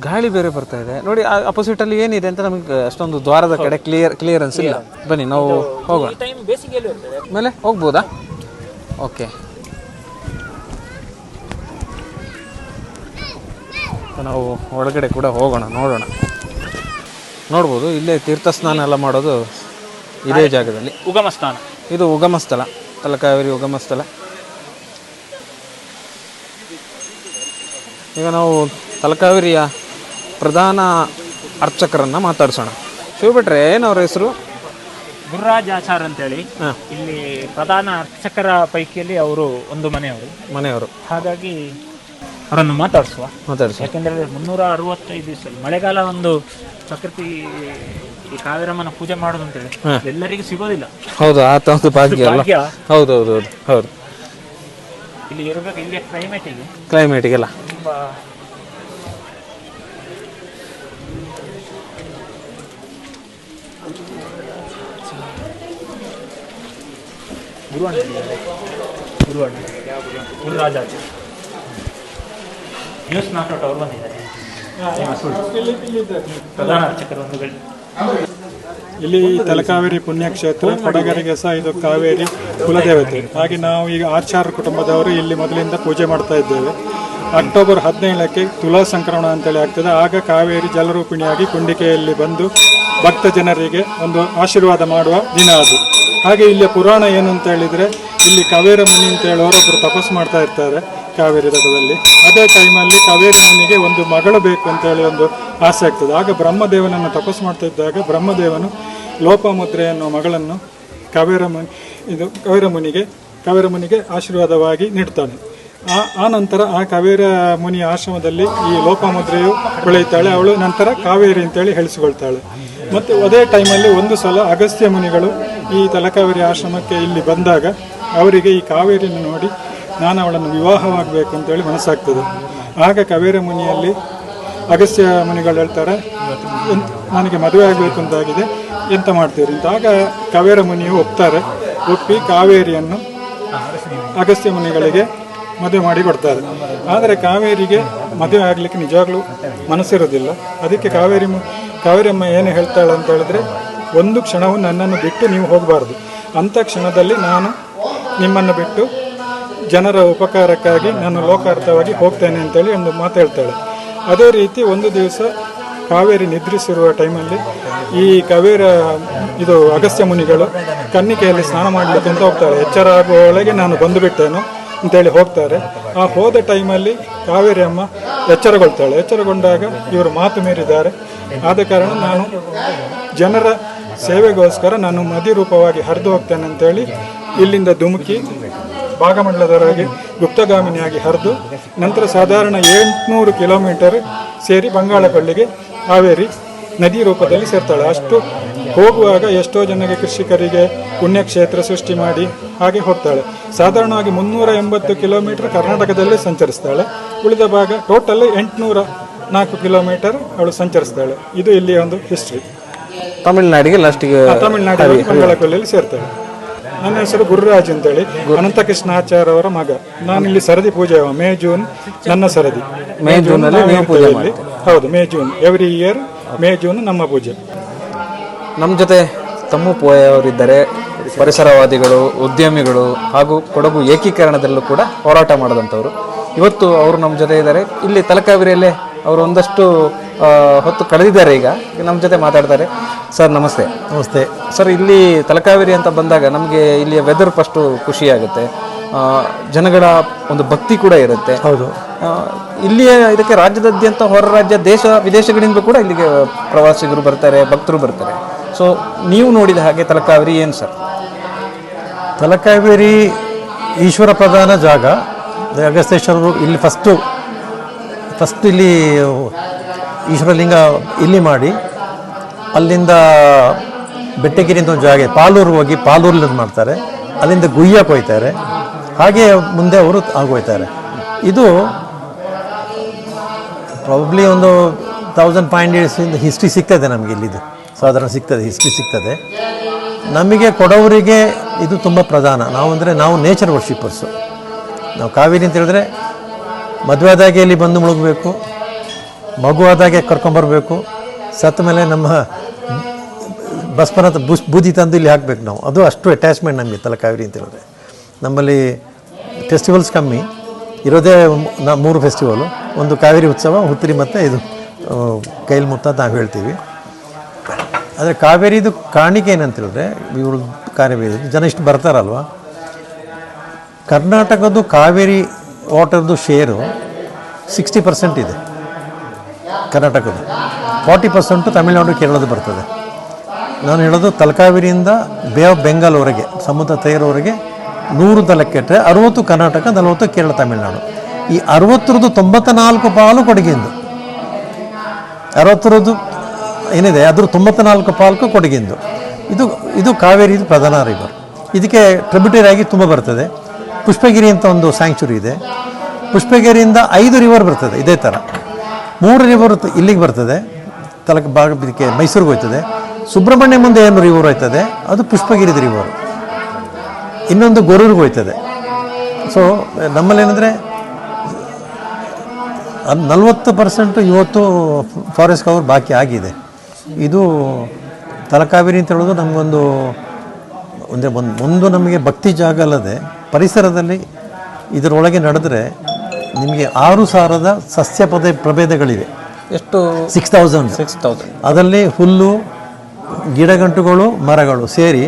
Speaker 1: ಗಾಳಿ ಬೇರೆ ಬರ್ತಾ ಇದೆ. ನೋಡಿ ಅಪೋಸಿಟ್ ಅಲ್ಲಿ ಏನಿದೆ ಅಂತ ನಮಗೆ ಅಷ್ಟೊಂದು ದ್ವಾರದ ಕಡೆ ಕ್ಲಿಯರ್ ಕ್ಲಿಯರೆನ್ಸ್ ಇಲ್ಲ. ಬನ್ನಿ ನಾವು ಹೋಗೋಣ.
Speaker 2: ಟೈಮ್ ಬೇಸಿಗೆಯಲ್ಲಿ
Speaker 1: ಮೇಲೆ ಹೋಗ್ಬೋದಾ? ಓಕೆ ನಾವು ಒಳಗಡೆ ಕೂಡ ಹೋಗೋಣ ನೋಡೋಣ. ನೋಡ್ಬೋದು ಇಲ್ಲೇ ತೀರ್ಥ ಸ್ನಾನ ಎಲ್ಲ ಮಾಡೋದು ಇದೇ ಜಾಗದಲ್ಲಿ.
Speaker 2: ಉಗಮ ಸ್ಥಾನ
Speaker 1: ಇದು ಉಗಮ ಸ್ಥಳ ತಲಕಾವೇರಿ ಉಗಮ ಸ್ಥಳ ಈಗ ನಾವು ತಲಕಾವೇರಿಯ ಪ್ರಧಾನ ಅರ್ಚಕರನ್ನು ಮಾತಾಡ್ಸೋಣ. ಶಿವಭಟ್ರೆ ಏನವ್ರ ಹೆಸರು?
Speaker 2: ಗುರುರಾಜ್ ಆಚಾರ್ ಅಂತೇಳಿ. ಇಲ್ಲಿ ಪ್ರಧಾನ ಅರ್ಚಕರ ಪೈಕಿಯಲ್ಲಿ ಅವರು ಒಂದು ಮನೆಯವರು.
Speaker 1: ಮನೆಯವರು.
Speaker 2: ಹಾಗಾಗಿ ಅವರನ್ನು ಮಾತಾಡಿಸುವ.
Speaker 1: ಮಾತಾಡಿಸುವ.
Speaker 2: ಯಾಕೆಂದರೆ ಮುನ್ನೂರ ಅರವತ್ತೈದು ದಿವಸ ಮಳೆಗಾಲ ಒಂದು ಪ್ರಕೃತಿ ಈ ಕಾವೇರಮ್ಮನ ಪೂಜೆ ಮಾಡೋದು ಅಂತೇಳಿ. ಎಲ್ಲರಿಗೂ ಸಿಗೋದಿಲ್ಲ.
Speaker 1: ಹೌದು ಆ ಒಂದು ಭಾಗ್ಯ ಅಲ್ಲ.
Speaker 2: ಭಾಗ್ಯ.
Speaker 1: ಹೌದು ಹೌದು ಹೌದು ಹೌದು.
Speaker 2: ಇಲ್ಲಿ ಇರಬೇಕು ಇಲ್ಲಿ ಕ್ಲೈಮೇಟಿಗೆ
Speaker 1: ಕ್ಲೈಮೇಟಿಗೆಲ್ಲ
Speaker 2: ತುಂಬ ಗುರುವಣ್ಣ. ಗುರುವಣ್ಣ ಗುರುರಾಜಾಚಾರ್ಯ. ನ್ಯೂಸ್ ನಾಟೌಟ್ ಅವರು ಬಂದಿದ್ದಾರೆ. ಪ್ರಧಾನ ಅರ್ಚಕರು ಒಂದು
Speaker 4: ಇಲ್ಲಿ ತಲಕಾವೇರಿ ಪುಣ್ಯಕ್ಷೇತ್ರ ಕೊಡಗರಿಗೆ ಸಹ ಇದು ಕಾವೇರಿ ಕುಲದೇವತೆ. ಹಾಗೆ ನಾವು ಈಗ ಆಚಾರ ಕುಟುಂಬದವರು ಇಲ್ಲಿ ಮೊದಲಿಂದ ಪೂಜೆ ಮಾಡ್ತಾ ಇದ್ದೇವೆ. ಅಕ್ಟೋಬರ್ ಹದಿನೇಳಕ್ಕೆ ತುಲಾ ಸಂಕ್ರಮಣ ಅಂತೇಳಿ ಆಗ್ತದೆ. ಆಗ ಕಾವೇರಿ ಜಲರೂಪಿಣಿಯಾಗಿ ಕುಂಡಿಕೆಯಲ್ಲಿ ಬಂದು ಭಕ್ತ ಜನರಿಗೆ ಒಂದು ಆಶೀರ್ವಾದ ಮಾಡುವ ದಿನ ಅದು. ಹಾಗೆ ಇಲ್ಲಿಯ ಪುರಾಣ ಏನು ಅಂತ ಹೇಳಿದರೆ ಇಲ್ಲಿ ಕಾವೇರ ಮುನಿ ಅಂತ ಹೇಳೋರು ಒಬ್ಬರು ತಪಸ್ಸು ಮಾಡ್ತಾ ಇರ್ತಾರೆ. ಕಾವೇರಿ ತಟದಲ್ಲಿ ಅದೇ ಟೈಮಲ್ಲಿ ಕಾವೇರಿ ಮುನಿಗೆ ಒಂದು ಮಗಳು ಬೇಕು ಅಂತ ಹೇಳಿ ಒಂದು ಆಸೆ ಆಗ್ತದೆ. ಆಗ ಬ್ರಹ್ಮದೇವನನ್ನು ತಪಸ್ಸು ಮಾಡ್ತಾ ಇದ್ದಾಗ ಬ್ರಹ್ಮದೇವನು ಲೋಪಮುದ್ರೆ ಅನ್ನೋ ಮಗಳನ್ನು ಕಾವೇರ ಮುನಿ ಇದು ಕಾವೇರ ಮುನಿಗೆ ಕಾವೇರ ಮುನಿಗೆ ಆಶೀರ್ವಾದವಾಗಿ ನೀಡ್ತಾನೆ. ಆ ಆ ನಂತರ ಆ ಕಾವೇರ ಮುನಿಯ ಆಶ್ರಮದಲ್ಲಿ ಈ ಲೋಪಮುದ್ರೆಯು ಬೆಳೆಯುತ್ತಾಳೆ. ಅವಳು ನಂತರ ಕಾವೇರಿ ಅಂತೇಳಿ ಹೇಳಿಸಿಕೊಳ್ತಾಳೆ. ಮತ್ತು ಅದೇ ಟೈಮಲ್ಲಿ ಒಂದು ಸಲ ಅಗಸ್ತ್ಯ ಮುನಿಗಳು ಈ ತಲಕಾವೇರಿ ಆಶ್ರಮಕ್ಕೆ ಇಲ್ಲಿ ಬಂದಾಗ ಅವರಿಗೆ ಈ ಕಾವೇರಿಯನ್ನು ನೋಡಿ ನಾನು ಅವಳನ್ನು ವಿವಾಹವಾಗಬೇಕು ಅಂತೇಳಿ ಮನಸ್ಸಾಗ್ತದೆ. ಆಗ ಕಾವೇರ ಮುನಿಯಲ್ಲಿ ಅಗಸ್ತ್ಯ ಮುನಿಗಳು ಹೇಳ್ತಾರೆ ನನಗೆ ಮದುವೆ ಆಗಬೇಕು ಅಂತಾಗಿದೆ, ಎಂತ ಮಾಡ್ತೀರಿ? ಅಂತ. ಆಗ ಕಾವೇರ ಮುನಿಯು ಒಪ್ತಾರೆ, ಒಪ್ಪಿ ಕಾವೇರಿಯನ್ನು ಅಗಸ್ತ್ಯ ಮುನಿಗಳಿಗೆ ಮದುವೆ ಮಾಡಿ ಕೊಡ್ತಾರೆ. ಆದರೆ ಕಾವೇರಿಗೆ ಮದುವೆ ಆಗಲಿಕ್ಕೆ ನಿಜವಾಗ್ಲೂ ಮನಸ್ಸಿರೋದಿಲ್ಲ. ಅದಕ್ಕೆ ಕಾವೇರಿ ಮು- ಕಾವೇರಿ ಅಮ್ಮ ಏನು ಹೇಳ್ತಾಳೆ ಅಂತ ಹೇಳಿದ್ರೆ, ಒಂದು ಕ್ಷಣವು ನನ್ನನ್ನು ಬಿಟ್ಟು ನೀವು ಹೋಗಬಾರ್ದು. ಅಂಥ ಕ್ಷಣದಲ್ಲಿ ನಾನು ನಿಮ್ಮನ್ನು ಬಿಟ್ಟು ಜನರ ಉಪಕಾರಕ್ಕಾಗಿ ನಾನು ಲೋಕಾರ್ಥವಾಗಿ ಹೋಗ್ತೇನೆ ಅಂತೇಳಿ ಒಂದು ಮಾತು ಹೇಳ್ತಾಳೆ. ಅದೇ ರೀತಿ ಒಂದು ದಿವಸ ಕಾವೇರಿ ನಿದ್ರಿಸಿರುವ ಟೈಮಲ್ಲಿ ಈ ಕಾವೇರ, ಇದು ಅಗಸ್ತ್ಯ ಮುನಿಗಳು ಕನ್ನಿಕೆಯಲ್ಲಿ ಸ್ನಾನ ಮಾಡಲಿಕ್ಕೆ ಅಂತ ಹೋಗ್ತಾರೆ. ಎಚ್ಚರ ಆಗುವ ಒಳಗೆ ನಾನು ಬಂದು ಬಿಟ್ಟೇನು ಅಂತೇಳಿ ಹೋಗ್ತಾರೆ. ಆ ಹೋದ ಟೈಮಲ್ಲಿ ಕಾವೇರಿ ಅಮ್ಮ ಎಚ್ಚರಗೊಳ್ತಾಳೆ. ಎಚ್ಚರಗೊಂಡಾಗ ಇವರು ಮಾತು ಮೀರಿದ್ದಾರೆ. ಆದ ಕಾರಣ ನಾನು ಜನರ ಸೇವೆಗೋಸ್ಕರ ನಾನು ಮದಿ ರೂಪವಾಗಿ ಹರಿದು ಹೋಗ್ತೇನೆ ಅಂತೇಳಿ ಇಲ್ಲಿಂದ ಧುಮುಕಿ ಭಾಗಮಂಡಲದವರೆಗೆ ಗುಪ್ತಗಾಮಿನಿಯಾಗಿ ಹರಿದು ನಂತರ ಸಾಧಾರಣ ಎಂಟುನೂರು ಕಿಲೋಮೀಟರ್ ಸೇರಿ ಬಂಗಾಳ ಕೊಳ್ಳಿಗೆ ಹಾವೇರಿ ನದಿ ರೂಪದಲ್ಲಿ ಸೇರ್ತಾಳೆ. ಅಷ್ಟು ಹೋಗುವಾಗ ಎಷ್ಟೋ ಜನಕ್ಕೆ ಕೃಷಿಕರಿಗೆ ಪುಣ್ಯಕ್ಷೇತ್ರ ಸೃಷ್ಟಿ ಮಾಡಿ ಹಾಗೆ ಹೋಗ್ತಾಳೆ. ಸಾಧಾರಣವಾಗಿ ಮುನ್ನೂರ ಎಂಬತ್ತು ಕಿಲೋಮೀಟರ್ ಕರ್ನಾಟಕದಲ್ಲೇ ಸಂಚರಿಸ್ತಾಳೆ. ಉಳಿದ ಭಾಗ ಟೋಟಲ್ ಎಂಟುನೂರ ನಾಲ್ಕು ಕಿಲೋಮೀಟರ್ ಅವಳು ಸಂಚರಿಸ್ತಾಳೆ. ಇದು ಇಲ್ಲಿಯ ಒಂದು ಹಿಸ್ಟ್ರಿ
Speaker 1: ತಮಿಳ್ನಾಡಿಗೆ ಲಾಸ್ಟಿಗೆ
Speaker 4: ಬಂಗಾಳ ಬಂಗಾಳಕೊಲ್ಲಿಯಲ್ಲಿ ಸೇರ್ತಾಳೆ. ನನ್ನ ಹೆಸರು ಗುರುರಾಜ್ ಅಂತೇಳಿ. ಅನಂತಕೃಷ್ಣ ಆಚಾರ್ಯ ಅವರ ಮಗ. ನಾನು ಇಲ್ಲಿ ಸರದಿ ಪೂಜೆ ಮೇ ಜೂನ್ ನನ್ನ ಸರದಿ.
Speaker 1: ಮೇ
Speaker 4: ಜೂನ್ ಅಲ್ಲಿ ಹೌದು May June. Every year May June ನಮ್ಮ ಪೂಜೆ.
Speaker 1: ನಮ್ಮ ಜೊತೆ ತಮ್ಮ ಪೋಯವರಿದ್ದಾರೆ ಪರಿಸರವಾದಿಗಳು ಉದ್ಯಮಿಗಳು ಹಾಗೂ ಕೊಡಗು ಏಕೀಕರಣದಲ್ಲೂ ಕೂಡ ಹೋರಾಟ ಮಾಡಿದಂಥವ್ರು. ಇವತ್ತು ಅವರು ನಮ್ಮ ಜೊತೆ ಇದ್ದಾರೆ. ಇಲ್ಲಿ ತಲಕಾವೇರಿಯಲ್ಲೇ ಅವರು ಒಂದಷ್ಟು ಹೊತ್ತು ಕಳೆದಿದ್ದಾರೆ ಈಗ. ನಮ್ಮ ಜೊತೆ ಮಾತಾಡ್ತಾರೆ. ಸರ್ ನಮಸ್ತೆ.
Speaker 5: ನಮಸ್ತೆ.
Speaker 1: ಸರ್ ಇಲ್ಲಿ ತಲಕಾವೇರಿ ಅಂತ ಬಂದಾಗ ನಮಗೆ ಇಲ್ಲಿಯ ವೆದರ್ ಫಸ್ಟು ಖುಷಿಯಾಗುತ್ತೆ ಜನಗಳ ಒಂದು ಭಕ್ತಿ ಕೂಡ ಇರುತ್ತೆ.
Speaker 5: ಹೌದು.
Speaker 1: ಇಲ್ಲಿಯ ಇದಕ್ಕೆ ರಾಜ್ಯದಾದ್ಯಂತ ಹೊರ ರಾಜ್ಯ ದೇಶ ವಿದೇಶಗಳಿಂದ ಕೂಡ ಇಲ್ಲಿಗೆ ಪ್ರವಾಸಿಗರು ಬರ್ತಾರೆ ಭಕ್ತರು ಬರ್ತಾರೆ. ಸೊ ನೀವು ನೋಡಿದ ಹಾಗೆ ತಲಕಾವೇರಿ ಏನು ಸರ್?
Speaker 5: ತಲಕಾವೇರಿ ಈಶ್ವರ ಪ್ರಧಾನ ಜಾಗ. ಅಗಸ್ತೇಶ್ವರರು ಇಲ್ಲಿ ಫಸ್ಟು ಫಸ್ಟ್ ಇಲ್ಲಿ ಈಶ್ವರಲಿಂಗ ಇಲ್ಲಿ ಮಾಡಿ, ಅಲ್ಲಿಂದ ಬೆಟ್ಟಗಿರಿ ಅಂತ ಒಂದು ಜಾಗ. ಪಾಲೂರು ಹೋಗಿ ಪಾಲೂರಲ್ಲಿ ಮಾಡ್ತಾರೆ. ಅಲ್ಲಿಂದ ಗುಯ್ಯಕ್ಕೆ ಹೋಗ್ತಾರೆ ಹಾಗೆ ಮುಂದೆ ಅವರು ಆಗೋಯ್ತಾರೆ. ಇದು ಪ್ರಾಬಬ್ಲಿ ಒಂದು ತೌಸಂಡ್ ಪಾಯಿಂಟ್ ಇಯರ್ಸಿಂದ ಹಿಸ್ಟ್ರಿ ಸಿಗ್ತದೆ ನಮಗೆ ಇಲ್ಲಿದು ಸಾಧಾರಣ ಸಿಗ್ತದೆ ಹಿಸ್ಟ್ರಿ ಸಿಗ್ತದೆ. ನಮಗೆ ಕೊಡವರಿಗೆ ಇದು ತುಂಬ ಪ್ರಧಾನ. ನಾವು ಅಂದರೆ ನಾವು ನೇಚರ್ ವರ್ಷಿಪರ್ಸು ನಾವು ಕಾವೇರಿ ಅಂತ ಹೇಳಿದ್ರೆ ಮದುವೆ ಆದಾಗೆ ಇಲ್ಲಿ ಬಂದು ಮುಳುಗಬೇಕು? ಮಗು ಆದಾಗೆ ಕರ್ಕೊಂಬರ್ಬೇಕು ಸತ್ತ ಮೇಲೆ ನಮ್ಮ ಬಸ್ಪನ ಬುಸ್ ಬೂದಿ ತಂದು ಇಲ್ಲಿ ಹಾಕ್ಬೇಕು ನಾವು. ಅದು ಅಷ್ಟು ಅಟ್ಯಾಚ್ಮೆಂಟ್ ನಮಗೆ ತಲಕಾವೇರಿ ಅಂತ ಹೇಳಿದ್ರೆ. ನಮ್ಮಲ್ಲಿ ಫೆಸ್ಟಿವಲ್ಸ್ ಕಮ್ಮಿ. ಇರೋದೇ ನಾ, ಮೂರು ಫೆಸ್ಟಿವಲು ಒಂದು ಕಾವೇರಿ ಉತ್ಸವ ಹುತ್ತರಿ ಮತ್ತು ಇದು ಕೈಲಿ ಮುತ್ತ ನಾವು ಹೇಳ್ತೀವಿ. ಆದರೆ ಕಾವೇರಿದು ಕಾಣಿಕೆ ಏನಂತ ಹೇಳಿದ್ರೆ, ಇವರು ಕಾವೇರಿ ಜನ ಇಷ್ಟು ಬರ್ತಾರಲ್ವ? ಕರ್ನಾಟಕದ್ದು ಕಾವೇರಿ ವಾಟರ್ದು ಶೇರು ಸಿಕ್ಸ್ಟಿ ಪರ್ಸೆಂಟ್ ಇದೆ. ಕರ್ನಾಟಕದ್ದು. ಫಾರ್ಟಿ ಪರ್ಸೆಂಟು ತಮಿಳುನಾಡು ಕೇರಳದ ಬರ್ತದೆ. ನಾನು ಹೇಳೋದು ತಲಕಾವೇರಿಯಿಂದ ಬೇ ಆಫ್ ಬೆಂಗಾಲ್ವರೆಗೆ ಸಮುದ್ರ ತೈರವರೆಗೆ ನೂರು ಲೆಕ್ಕಿಟ್ಟರೆ ಅರುವತ್ತು ಕರ್ನಾಟಕ, ನಲವತ್ತು ಕೇರಳ, ತಮಿಳುನಾಡು. ಈ ಅರವತ್ತರದ್ದು ತೊಂಬತ್ತ ನಾಲ್ಕು ಪಾಲು ಕೊಡಗಿಂದು. ಅರವತ್ತರದ್ದು ಏನಿದೆ ಅದ್ರ ತೊಂಬತ್ತ ನಾಲ್ಕು ಪಾಲ್ಕು ಕೊಡಗಿಂದು. ಇದು ಇದು ಕಾವೇರಿ ಪ್ರಧಾನ ರಿವರ್ ಇದಕ್ಕೆ ಟ್ರಿಬ್ಯುಟರಿ ಆಗಿ ತುಂಬ ಬರ್ತದೆ. ಪುಷ್ಪಗಿರಿ ಅಂತ ಒಂದು ಸ್ಯಾಂಕ್ಚುರಿ ಇದೆ. ಪುಷ್ಪಗಿರಿಯಿಂದ ಐದು ರಿವರ್ ಬರ್ತದೆ, ಇದೇ ಥರ. ಮೂರು ರಿವರ್ ಇಲ್ಲಿಗೆ ಬರ್ತದೆ. ತಲಕ ಭಾಗ ಇದಕ್ಕೆ ಮೈಸೂರಿಗೆ ಹೋಗ್ತದೆ. ಸುಬ್ರಹ್ಮಣ್ಯ ಮುಂದೆ ಏನು ರಿವರ್ ಹೋಯ್ತದೆ ಅದು ಪುಷ್ಪಗಿರಿದ ರಿವರ್ ಇನ್ನೊಂದು ಗೊರೂರಿಗೆ ಹೋಯ್ತದೆ ಸೊ ನಮ್ಮಲ್ಲಿ ಏನಂದರೆ ನಲ್ವತ್ತು ಪರ್ಸೆಂಟು ಇವತ್ತು ಫಾರೆಸ್ಟ್ ಕವರ್ ಬಾಕಿ ಆಗಿದೆ. ಇದು ತಲಕಾವೇರಿ ಅಂತ ಹೇಳೋದು ನಮಗೊಂದು, ಒಂದೇ ಒಂದು ಒಂದು ನಮಗೆ ಭಕ್ತಿ ಜಾಗ ಅಲ್ಲದೆ ಪರಿಸರದಲ್ಲಿ ಇದರೊಳಗೆ ನಡೆದ್ರೆ ನಿಮಗೆ ಆರು ಸಾವಿರದ ಸಸ್ಯ ಪದ ಪ್ರಭೇದಗಳಿವೆ.
Speaker 1: ಎಷ್ಟು?
Speaker 5: ಸಿಕ್ಸ್ ತೌಸಂಡ್
Speaker 1: ಸಿಕ್ಸ್ ತೌಸಂಡ್
Speaker 5: ಅದರಲ್ಲಿ ಹುಲ್ಲು ಗಿಡಗಂಟುಗಳು ಮರಗಳು ಸೇರಿ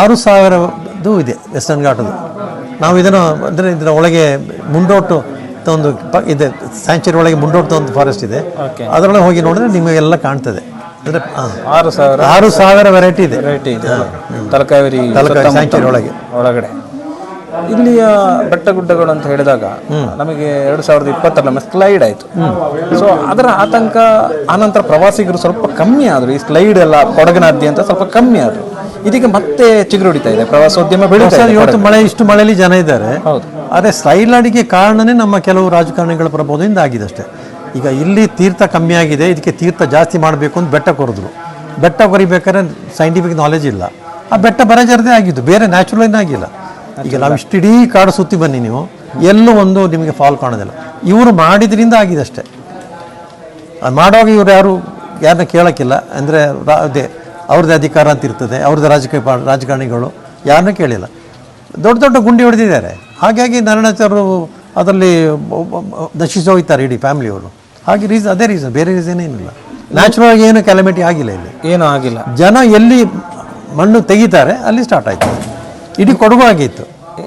Speaker 5: ಆರು ಸಾವಿರದ್ದು ಇದೆ ವೆಸ್ಟರ್ನ್ ಘಾಟದ್ದು ನಾವು ಇದನ್ನು ಅಂದರೆ ಇದರ ಒಳಗೆ ಮುಂಡೋಟು ಒಂದು ಪ ಇದೆ ಸ್ಯಾಂಚುರಿ ಒಳಗೆ ಮುಂಡೋಟ ಒಂದು ಫಾರೆಸ್ಟ್ ಇದೆ. ಅದರೊಳಗೆ ಹೋಗಿ ನೋಡಿದ್ರೆ ನಿಮಗೆಲ್ಲ ಕಾಣ್ತದೆ. ಅಂದರೆ
Speaker 1: ಆರು ಸಾವಿರ
Speaker 5: ಆರು ಸಾವಿರ ವೆರೈಟಿ ಇದೆ.
Speaker 1: ವೆರೈಟಿ ಇದೆ. ತಲಕಾವೇರಿ
Speaker 5: ತಲಕಾವೇರಿ ಸ್ಯಾಂಚುರಿ ಒಳಗೆ.
Speaker 1: ಒಳಗಡೆ. ಇಲ್ಲಿಯ ಬೆಟ್ಟ ಗುಡ್ಡಗಳು ಅಂತ ಹೇಳಿದಾಗ ನಮಗೆ ಎರಡು ಸಾವಿರದ ಇಪ್ಪತ್ತರಲ್ಲಿ ಸ್ಲೈಡ್ ಆಯಿತು. ಸೊ ಅದರ ಆತಂಕ ಆನಂತರ ಪ್ರವಾಸಿಗರು ಸ್ವಲ್ಪ ಕಮ್ಮಿ ಆದರು. ಈ ಸ್ಲೈಡ್ ಎಲ್ಲ ಕೊಡಗಿನಾದ್ಯಂತ ಸ್ವಲ್ಪ ಕಮ್ಮಿ ಆದರು. ಇದೀಗ ಮತ್ತೆ ಚಿಗುರು ಹೊಡಿತಾ ಇದೆ. ಪ್ರವಾಸೋದ್ಯಮ ಬೆಳೀತಾ
Speaker 5: ಇವತ್ತು ಮಳೆ ಇಷ್ಟು ಮಳೆಯಲ್ಲಿ ಜನ ಇದ್ದಾರೆ.
Speaker 1: ಹೌದು.
Speaker 5: ಆದರೆ ಸ್ಲೈಡ್ಲಾಡಿಗೆ ಕಾರಣನೇ ನಮ್ಮ ಕೆಲವು ರಾಜಕಾರಣಿಗಳ ಪ್ರಭಾವದಿಂದ ಆಗಿದೆ ಅಷ್ಟೇ. ಈಗ ಇಲ್ಲಿ ತೀರ್ಥ ಕಮ್ಮಿ ಆಗಿದೆ. ಇದಕ್ಕೆ ತೀರ್ಥ ಜಾಸ್ತಿ ಮಾಡಬೇಕು ಅಂತ ಬೆಟ್ಟ ಕೊರಿದ್ರು. ಬೆಟ್ಟ ಕೊರಿಬೇಕಾದ್ರೆ ಸೈಂಟಿಫಿಕ್ ನಾಲೆಜ್ ಇಲ್ಲ. ಆ ಬೆಟ್ಟ ಬರಜರದೇ ಆಗಿದ್ದು. ಬೇರೆ ನ್ಯಾಚುರಲ್ ಆಗಿಲ್ಲ. ಈಗ ನಾವು ಇಷ್ಟಿಡೀ ಕಾಡು ಸುತ್ತಿ ಬನ್ನಿ ನೀವು. ಎಲ್ಲೂ ಒಂದು ನಿಮಗೆ ಫಾಲ್ ಕಾಣೋದಿಲ್ಲ. ಇವರು ಮಾಡಿದ್ರಿಂದ ಆಗಿದೆ ಅಷ್ಟೇ. ಅದು ಮಾಡುವಾಗ ಇವರು ಯಾರು ಯಾರನ್ನ ಕೇಳೋಕ್ಕಿಲ್ಲ. ಅಂದರೆ ಅದೇ ಅವ್ರದ್ದೇ ಅಧಿಕಾರ ಅಂತ ಇರ್ತದೆ ಅವ್ರದ್ದೇ ರಾಜಕೀಯ ರಾಜಕಾರಣಿಗಳು ಯಾರನ್ನೂ ಕೇಳಿಲ್ಲ. ದೊಡ್ಡ ದೊಡ್ಡ ಗುಂಡಿ ಹೊಡೆದಿದ್ದಾರೆ. ಹಾಗಾಗಿ ನಾರಾಯಣಾಚಾರ್ಯರು ಅದರಲ್ಲಿ ನಶಿಸಿ ಹೋಗ್ತಾರೆ ಇಡೀ ಫ್ಯಾಮಿಲಿಯವರು ಹಾಗೆ ರೀಸನ್ ಅದೇ ರೀಸನ್ ಬೇರೆ ರೀಸನ್ ಏನಿಲ್ಲ. ನ್ಯಾಚುರಲ್ ಆಗಿ ಏನು ಕ್ಯಾಲಮಿಟಿ ಆಗಿಲ್ಲ ಇಲ್ಲಿ.
Speaker 1: ಏನೂ ಆಗಿಲ್ಲ.
Speaker 5: ಜನ ಎಲ್ಲಿ ಮಣ್ಣು ತೆಗಿತಾರೆ ಅಲ್ಲಿ ಸ್ಟಾರ್ಟ್ ಆಯ್ತು. ಇಡೀ ಕೊಡಗು ಆಗಿತ್ತು.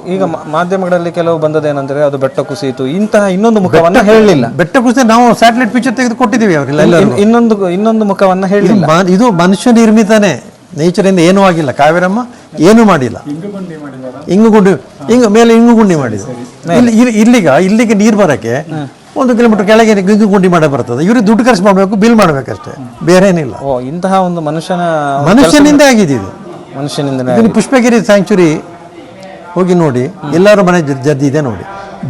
Speaker 1: ಈಗ ಮಾಧ್ಯಮಗಳಲ್ಲಿ ಕೆಲವು ಬಂದದೇನೆಂದ್ರೆ ಅದು ಬೆಟ್ಟ ಕುಸಿಯಿತು. ಇಂತಹ ಇನ್ನೊಂದು ಮುಖವನ್ನ ಹೇಳಲಿಲ್ಲ.
Speaker 5: ಬೆಟ್ಟ ಕುಸಿತ ನಾವು ಸ್ಯಾಟಲೈಟ್ ಪಿಕ್ಚರ್ ತೆಗೆದು ಕೊಟ್ಟಿದ್ದೀವಿ ಅವರಿಲ್ಲ
Speaker 1: ಇನ್ನೊಂದು ಇನ್ನೊಂದು ಮುಖವನ್ನ
Speaker 5: ಹೇಳಿಲ್ಲ ಇದು ಮನುಷ್ಯ ನಿರ್ಮಿತನೇ. ನೇಚರಿಂದ ಏನೂ ಆಗಿಲ್ಲ. ಕಾವೇರಮ್ಮ ಏನೂ ಮಾಡಿಲ್ಲ. ಇಂಗು ಗುಂಡಿ ಇಂಗು ಮೇಲೆ ಇಂಗು ಗುಂಡಿ ಮಾಡಿದ್ರು ಇಲ್ಲಿ ಇಲ್ಲಿ- ಇಲ್ಲಿಗ ಇಲ್ಲಿಗೆ ನೀರು ಬರಕ್ಕೆ ಒಂದು ಕಿಲೋಮೀಟರ್ ಕೆಳಗೆ ಇಂಗು ಗುಂಡಿ ಮಾಡ ಬರ್ತದೆ. ಇವ್ರಿಗೆ ದುಡ್ಡು ಖರ್ಚು ಮಾಡಬೇಕು ಬಿಲ್ ಮಾಡಬೇಕಷ್ಟೇ. ಬೇರೆ ಏನಿಲ್ಲ
Speaker 1: ಓ ಇಂತಹ ಒಂದು ಮನುಷ್ಯನ
Speaker 5: ಮನುಷ್ಯನಿಂದ ಆಗಿದೆ ಇದು.
Speaker 1: ಮನುಷ್ಯನಿಂದ
Speaker 5: ಇದು ಪುಷ್ಪಗಿರಿ ಸ್ಯಾಂಕ್ಚುರಿ ಹೋಗಿ ನೋಡಿ. ಎಲ್ಲರೂ ಮನೆ ಜರ್ದಿ ಜರ್ದಿದೆ ನೋಡಿ.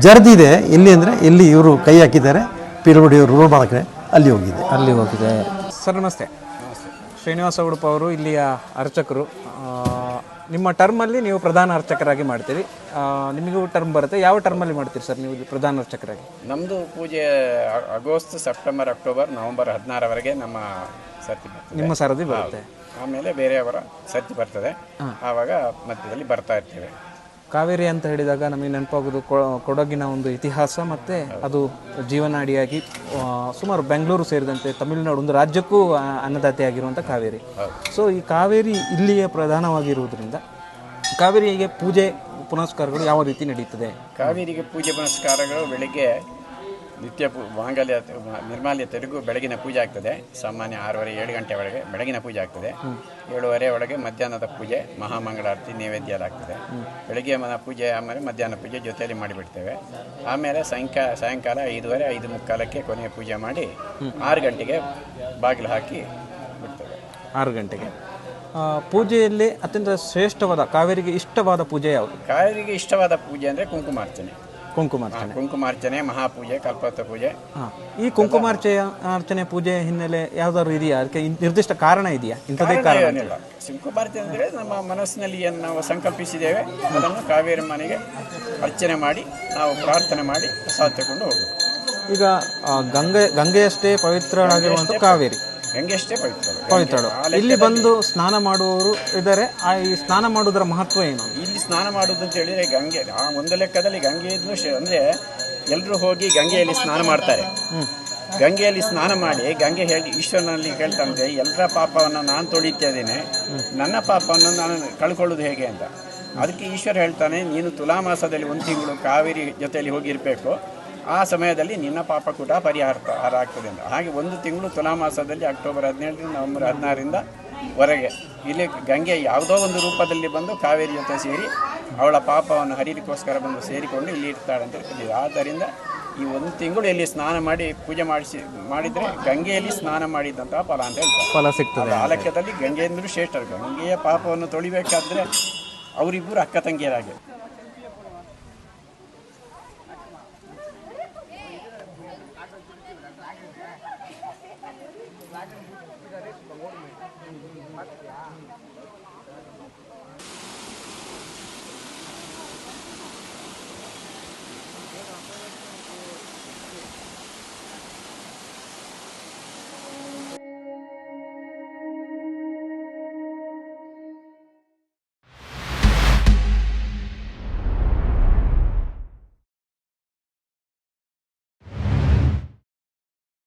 Speaker 5: ಜರ್ದಿದೆ ಎಲ್ಲಿ ಅಂದರೆ ಎಲ್ಲಿ ಇವರು ಕೈ ಹಾಕಿದ್ದಾರೆ ಪಿರಮಿಡ್ ಇವರು ರೂಲ್ ಮಾಡಕ್ಕೆ ಅಲ್ಲಿ ಹೋಗಿದೆ.
Speaker 1: ಅಲ್ಲಿ ಹೋಗಿದೆ. ಸರ್ ನಮಸ್ತೆ. ಶ್ರೀನಿವಾಸ ಉಡುಪ ಅವರು ಇಲ್ಲಿಯ ಅರ್ಚಕರು. ನಿಮ್ಮ ಟರ್ಮಲ್ಲಿ ನೀವು ಪ್ರಧಾನ ಅರ್ಚಕರಾಗಿ ಮಾಡ್ತೀರಿ. ನಿಮಗೂ ಟರ್ಮ್ ಬರುತ್ತೆ. ಯಾವ ಟರ್ಮಲ್ಲಿ ಮಾಡ್ತೀರಿ ಸರ್ ನೀವು ಪ್ರಧಾನ ಅರ್ಚಕರಾಗಿ?
Speaker 6: ನಮ್ಮದು ಪೂಜೆ ಆಗಸ್ಟ್ ಸೆಪ್ಟೆಂಬರ್ ಅಕ್ಟೋಬರ್ ನವೆಂಬರ್ ಹದಿನಾರವರೆಗೆ ನಮ್ಮ ಸರ್ತಿ
Speaker 1: ನಿಮ್ಮ ಸರದಿ ಬರುತ್ತೆ.
Speaker 6: ಆಮೇಲೆ ಬೇರೆಯವರ ಸತ್ಯ ಬರ್ತದೆ. ಆವಾಗ ಮಧ್ಯದಲ್ಲಿ ಬರ್ತಾ ಇರ್ತೇವೆ.
Speaker 1: ಕಾವೇರಿ ಅಂತ ಹೇಳಿದಾಗ ನಮಗೆ ನೆನಪಾಗೋದು ಕೊಡಗಿನ ಒಂದು ಇತಿಹಾಸ ಮತ್ತು ಅದು ಜೀವನಾಡಿಯಾಗಿ ಸುಮಾರು ಬೆಂಗಳೂರು ಸೇರಿದಂತೆ ತಮಿಳುನಾಡು ಒಂದು ರಾಜ್ಯಕ್ಕೂ ಅನ್ನದಾತೆಯಾಗಿರುವಂಥ ಕಾವೇರಿ. ಸೊ ಈ ಕಾವೇರಿ ಇಲ್ಲಿಯೇ ಪ್ರಧಾನವಾಗಿರುವುದರಿಂದ ಕಾವೇರಿಗೆ ಪೂಜೆ ಪುನಸ್ಕಾರಗಳು ಯಾವ ರೀತಿ ನಡೀತದೆ?
Speaker 6: ಕಾವೇರಿಗೆ ಪೂಜೆ ಪುನಸ್ಕಾರಗಳು ಬೆಳಿಗ್ಗೆ ನಿತ್ಯ ಪೂ ಮಾಂಗಲ್ಯ ನಿರ್ಮಾಲ್ಯ ತೆರಗು ಬೆಳಗಿನ ಪೂಜೆ ಆಗ್ತದೆ. ಸಾಮಾನ್ಯ ಆರೂವರೆ ಏಳು ಗಂಟೆ ಒಳಗೆ ಬೆಳಗಿನ ಪೂಜೆ ಆಗ್ತದೆ. ಏಳುವರೆ ಒಳಗೆ ಮಧ್ಯಾಹ್ನದ ಪೂಜೆ ಮಹಾಮಂಗಳಾರತಿ ನೈವೇದ್ಯ ಎಲ್ಲ ಆಗ್ತದೆ. ಬೆಳಗ್ಗೆ ಮನ ಪೂಜೆ ಆಮೇಲೆ ಮಧ್ಯಾಹ್ನ ಪೂಜೆ ಜೊತೆಯಲ್ಲಿ ಮಾಡಿಬಿಡ್ತೇವೆ. ಆಮೇಲೆ ಸಾಯಂಕಾಲ ಸಾಯಂಕಾಲ ಐದುವರೆ ಐದು ಮುಕ್ಕಾಲಕ್ಕೆ ಕೊನೆಯ ಪೂಜೆ ಮಾಡಿ ಆರು ಗಂಟೆಗೆ ಬಾಗಿಲು ಹಾಕಿ ಬಿಡ್ತೇವೆ.
Speaker 1: ಆರು ಗಂಟೆಗೆ. ಪೂಜೆಯಲ್ಲಿ ಅತ್ಯಂತ ಶ್ರೇಷ್ಠವಾದ ಕಾವೇರಿಗೆ ಇಷ್ಟವಾದ ಪೂಜೆ ಯಾವುದು?
Speaker 6: ಕಾವೇರಿಗೆ ಇಷ್ಟವಾದ ಪೂಜೆ ಅಂದರೆ ಕುಂಕುಮಾರ್ಚನೆ.
Speaker 1: ಕುಂಕುಮಾರ್ಚನೆ.
Speaker 6: ಕುಂಕುಮಾರ್ಚನೆ ಮಹಾಪೂಜೆ ಕಲ್ಪತ್ರ ಪೂಜೆ.
Speaker 1: ಹಾಂ ಈ ಕುಂಕುಮಾರ್ಚೆಯ ಅರ್ಚನೆ ಪೂಜೆ ಹಿನ್ನೆಲೆ ಯಾವ್ದಾದ್ರು ಇದೆಯಾ? ಅದಕ್ಕೆ ಇನ್- ನಿರ್ದಿಷ್ಟ ಕಾರಣ ಇದೆಯಾ? ಇಂಥದೇ ಕಾರಣ?
Speaker 6: ಏನಿಲ್ಲ. ಕುಂಕುಮಾರ್ಚನೆ ಅಂದರೆ ನಮ್ಮ ಮನಸ್ಸಿನಲ್ಲಿ ಏನು ನಾವು ಸಂಕಲ್ಪಿಸಿದ್ದೇವೆ. ಅದನ್ನು ಕಾವೇರಿ ಮನೆಗೆ ಅರ್ಚನೆ ಮಾಡಿ ನಾವು ಪ್ರಾರ್ಥನೆ ಮಾಡಿ ಪ್ರಸಾದ ತಗೊಂಡು ಹೋಗೋದು
Speaker 1: ಈಗ ಆ, ಗಂಗೆ ಗಂಗೆಯಷ್ಟೇ ಪವಿತ್ರವಾಗಿರುವಂಥ ಕಾವೇರಿ.
Speaker 6: ಗಂಗೆ ಅಷ್ಟೇ ಪವಿತ್ರಳು.
Speaker 1: ಪವಿತ್ರಳು ಇಲ್ಲಿ ಬಂದು ಸ್ನಾನ ಮಾಡುವವರು ಇದ್ದಾರೆ. ಆ ಈ ಸ್ನಾನ ಮಾಡುವುದರ ಮಹತ್ವ ಏನು?
Speaker 6: ಇಲ್ಲಿ ಸ್ನಾನ ಮಾಡುವುದು ಅಂತ ಹೇಳಿದ್ರೆ ಗಂಗೆ ಆ ಒಂದು ಲೆಕ್ಕದಲ್ಲಿ ಗಂಗೆ ಶೇ- ಅಂದ್ರೆ ಎಲ್ಲರೂ ಹೋಗಿ ಗಂಗೆಯಲ್ಲಿ ಸ್ನಾನ ಮಾಡ್ತಾರೆ. ಗಂಗೆಯಲ್ಲಿ ಸ್ನಾನ ಮಾಡಿ ಗಂಗೆ ಹೇಳಿ ಈಶ್ವರನಲ್ಲಿ ಕೇಳ್ತಂದ್ರೆ ಎಲ್ಲರ ಪಾಪವನ್ನು ನಾನು ತೊಳಿತಾ ಇದ್ದೇನೆ ನನ್ನ ಪಾಪವನ್ನು ನಾನು ಕಳ್ಕೊಳ್ಳೋದು ಹೇಗೆ ಅಂತ. ಅದಕ್ಕೆ ಈಶ್ವರ ಹೇಳ್ತಾನೆ ನೀನು ತುಲಾಮಾಸದಲ್ಲಿ ಒಂದು ತಿಂಗಳು ಕಾವೇರಿ ಜೊತೆಯಲ್ಲಿ ಹೋಗಿರಬೇಕು. ಆ ಸಮಯದಲ್ಲಿ ನಿನ್ನ ಪಾಪ ಕೂಡ ಪರಿಹಾರ ಹಾರ ಆಗ್ತದೆ ಅಂತ. ಹಾಗೆ ಒಂದು ತಿಂಗಳು ತುಲಾ ಮಾಸದಲ್ಲಿ ಅಕ್ಟೋಬರ್ ಹದಿನೇಳರಿಂದ ನವೆಂಬರ್ ಹದಿನಾರರಿಂದ ಹೊರಗೆ ಇಲ್ಲಿ ಗಂಗೆ ಯಾವುದೋ ಒಂದು ರೂಪದಲ್ಲಿ ಬಂದು ಕಾವೇರಿ ಜೊತೆ ಸೇರಿ ಅವಳ ಪಾಪವನ್ನು ಹರಿಲಿಕ್ಕೋಸ್ಕರ ಬಂದು ಸೇರಿಕೊಂಡು ಇಲ್ಲಿ ಇರ್ತಾಳೆ ಅಂತ ಹೇಳ್ತಿದ್ದೀವಿ. ಆದ್ದರಿಂದ ಈ ಒಂದು ತಿಂಗಳು ಇಲ್ಲಿ ಸ್ನಾನ ಮಾಡಿ ಪೂಜೆ ಮಾಡಿಸಿ ಮಾಡಿದರೆ ಗಂಗೆಯಲ್ಲಿ ಸ್ನಾನ ಮಾಡಿದಂತಹ ಫಲ ಅಂತ ಹೇಳ್ತಾರೆ.
Speaker 1: ಫಲ ಸಿಗ್ತದೆ
Speaker 6: ಆ ಲೆಕ್ಕದಲ್ಲಿ ಗಂಗೆಯಿಂದಲೂ ಶ್ರೇಷ್ಠರು ಗಂಗೆಯ ಪಾಪವನ್ನು ತೊಳಿಬೇಕಾದ್ರೆ ಅವರಿಬ್ಬರು ಅಕ್ಕ ತಂಗಿಯರಾಗೆ